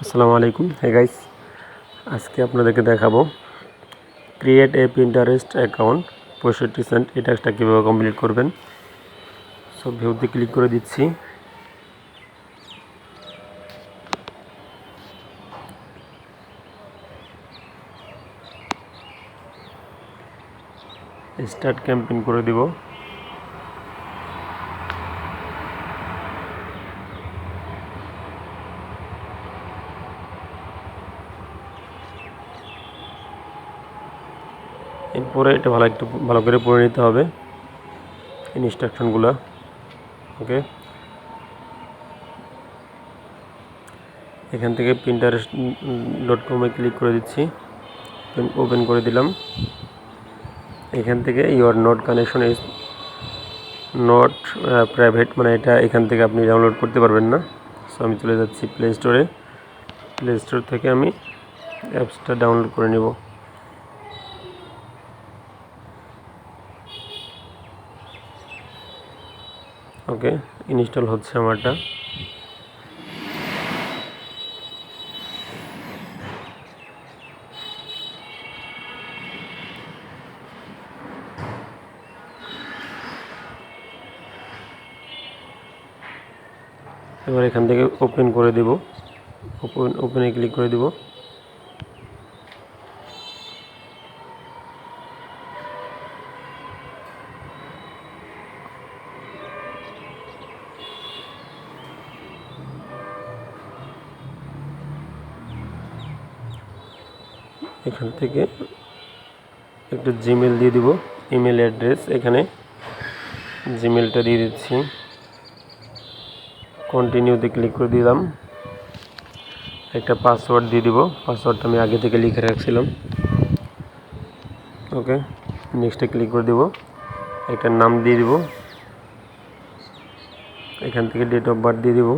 আসসালামু আলাইকুম। Hey guys আজকে আপনাদেরকে দেখাবো ক্রিয়েট এ পিন্টারেস্ট অ্যাকাউন্ট পঁয়ষট্টি সেন্ট এই টাস্কটা কীভাবে কমপ্লিট করবেন। সব ভিউতে ক্লিক করে দিচ্ছি। স্টার্ট ক্যাম্পেইন করে দিব। এরপরে এটা ভালো একটু ভালো করে পড়ে নিতে হবে ইনস্ট্রাকশনগুলো ওকে এখান থেকে প্রিন্টারেস্ট ডট কমে ক্লিক করে দিচ্ছি ওপেন করে দিলাম। এখান থেকে your note connection is not private মানে এটা এখান থেকে আপনি ডাউনলোড করতে পারবেন না। সো আমি চলে যাচ্ছি প্লে স্টোরে প্লে স্টোর থেকে আমি অ্যাপসটা ডাউনলোড করে নেব। ওকে, ইনস্টল হচ্ছে আমারটা। এবার এখান থেকে ওপেন করে দেব। ওপেন ওপেনে ক্লিক করে দেব। এখান থেকে একটু জিমেল দিয়ে দিব। ইমেল অ্যাড্রেস এখানে জিমেলটা দিয়ে দিচ্ছি। কন্টিনিউতে ক্লিক করে দিলাম। একটা পাসওয়ার্ড দিয়ে দিব। পাসওয়ার্ডটা আমি আগে থেকে লিখে রাখছিলাম। ওকে নেক্সটে ক্লিক করে দিব। একটা নাম দিয়ে দিব। এখান থেকে ডেট অফ বার্থ দিয়ে দিব।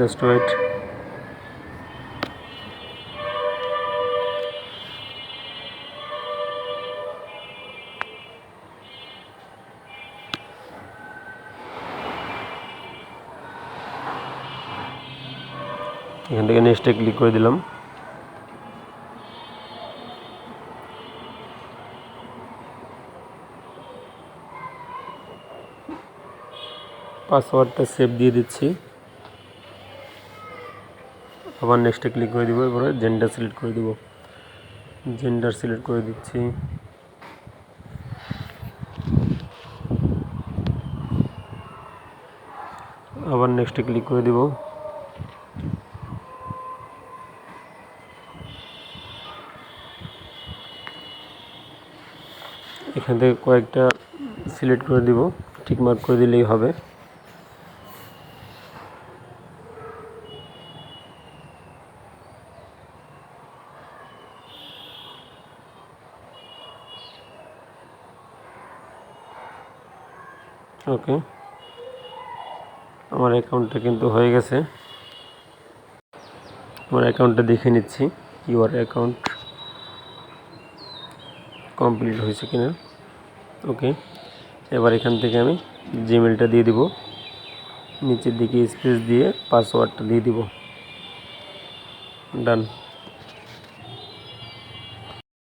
জাস্ট ওয়েট এখান থেকে নেক্সটে ক্লিক করে দিলাম। পাসওয়ার্ডটা সেভ দিয়ে দিচ্ছি। আবার নেক্সটে ক্লিক করে দিব, এরপরে জেন্ডার সিলেক্ট করে দিব। জেন্ডার সিলেক্ট করে দিচ্ছি। আবার নেক্সটে ক্লিক করে দিব। এখান থেকে কয়েকটা সিলেক্ট করে দিব, ঠিক মার্ক করে দিলেই হবে। ওকে। আমার অ্যাকাউন্টটা কিন্তু হয়ে গেছে। আমার অ্যাকাউন্টটা দেখে নিচ্ছি। ইউর অ্যাকাউন্ট কমপ্লিট হয়েছে কিনা। ওকে। এবার এখান থেকে আমি জিমেলটা দিয়ে দিব। নিচের দিকে স্পেস দিয়ে পাসওয়ার্ডটা দিয়ে দিব। ডান